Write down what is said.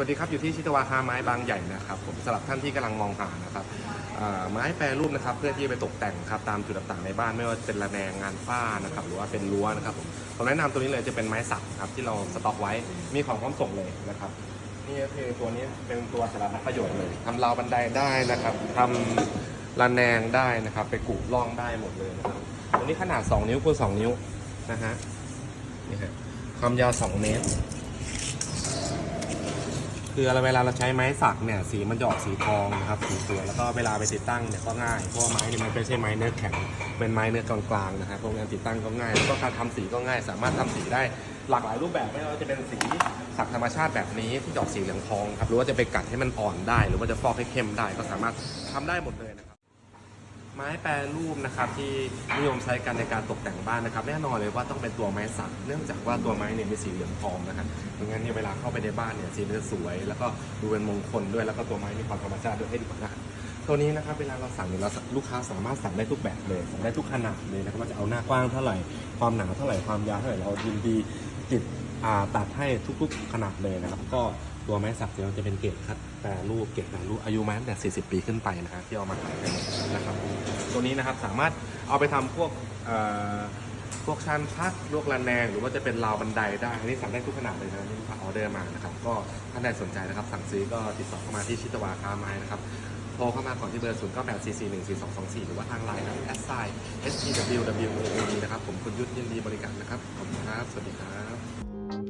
วัสดีครับ อยู่ที่ชิตวาคาไม้บางใหญ่นะครับผมสำหรับท่านที่กำลังมองหานะครับไม้แปรรูปนะครับเพื่อที่จะไปตกแต่งครับตามจุดต่างๆในบ้านไม่ว่าจะเป็นระแนงงานฝ้านะครับหรือว่าเป็นรั้วนะครับผมผมแนะนำตัวนี้เลยจะเป็นไม้สักครับที่เราสต็อกไว้มีของพร้อมส่งเลยนะครับนี่ก็คือตัวนี้เป็นตัวสารพัดประโยชน์เลยทำราวบันไดได้นะครับทำระแนงได้นะครับ ไปกุร่องได้หมดเลยนะครับตัวนี้ขนาด 2 นิ้วคูณ2นิ้วนะฮะนี่ฮะความยาว 2 เมตร คือเวลาเราใช้ไม้สักเนี่ยสีมันจะออกสีทองนะครับสีสวยแล้วก็เวลาไปติดตั้งเนี่ยก็ง่ายเพราะว่าไม้เนี่ยมันไม่ใช่ไม้เนื้อแข็งเป็นไม้เนื้อกลางๆนะครับพวกนี้ติดตั้งก็ง่ายแล้วก็การทำสีก็ง่าย สามารถทำสีได้หลากหลายรูปแบบไม่ว่าจะเป็นสีสักธรรมชาติแบบนี้ที่ออกสีเหลืองทองครับหรือว่าจะไปกัดให้มันอ่อนได้ หรือว่าจะฟอกให้เข้มได้ ก็สามารถทำได้หมดเลยนะครับ ไม้แปรรูปนะครับที่นิยมใช้กันในการตกแต่งบ้านนะครับ แน่นอนเลยว่าต้องเป็นตัวไม้สัก เนื่องจากว่าตัวไม้เนี่ยมีสีเหลืองทองนะครับดังนั้นเนี่ยเวลาเข้าไปในบ้านเนี่ยสีมันจะสวย แล้วก็ดูเป็นมงคลด้วยแล้วก็ตัวไม้มีความธรรมชาติด้วยให้ดูนะตัวนี้นะครับเวลาเราสั่งเนี่ยเราลูกค้าสามารถสั่งได้ทุกแบบเลยสั่งได้ทุกขนาดเลยนะครับว่าจะเอาหน้ากว้างเท่าไหร่ความหนาเท่าไหร่ความยาวเท่าไหร่เรายินดีติดอ่าตัดให้ทุกๆขนาดเลยนะครับ ก็ตัวไม้สักเนี่ยจะเป็นเกรดคัดแปรรูปเกรดแปรรูปอายุไม้ตั้งแต่ 40 ปีขึ้นไปนะครับที่เอามาขายกันนะครับ ตัวนี้นะครับสามารถเอาไปทำพวกเอ่อพวกชั้นพักลวกระแนง หรือว่าจะเป็นราวบันไดได้ อันนี้สั่งได้ทุกขนาดเลยนะนี่ลูกออเดอร์มานะครับ ก็ท่านใดสนใจนะครับ สั่งซื้อก็ติดต่อเข้ามาที่ชิตวาค้าไม้นะครับ โทรเข้ามาก่อนที่เบอร์ 0 9 8 4 4 1 4 2 2 4 หรือว่าทางไลน์นะแอสไซ s t w w o e นะครับ ผมคุณยุทธยินดีบริการนะครับ ขอบคุณครับ สวัสดีครับ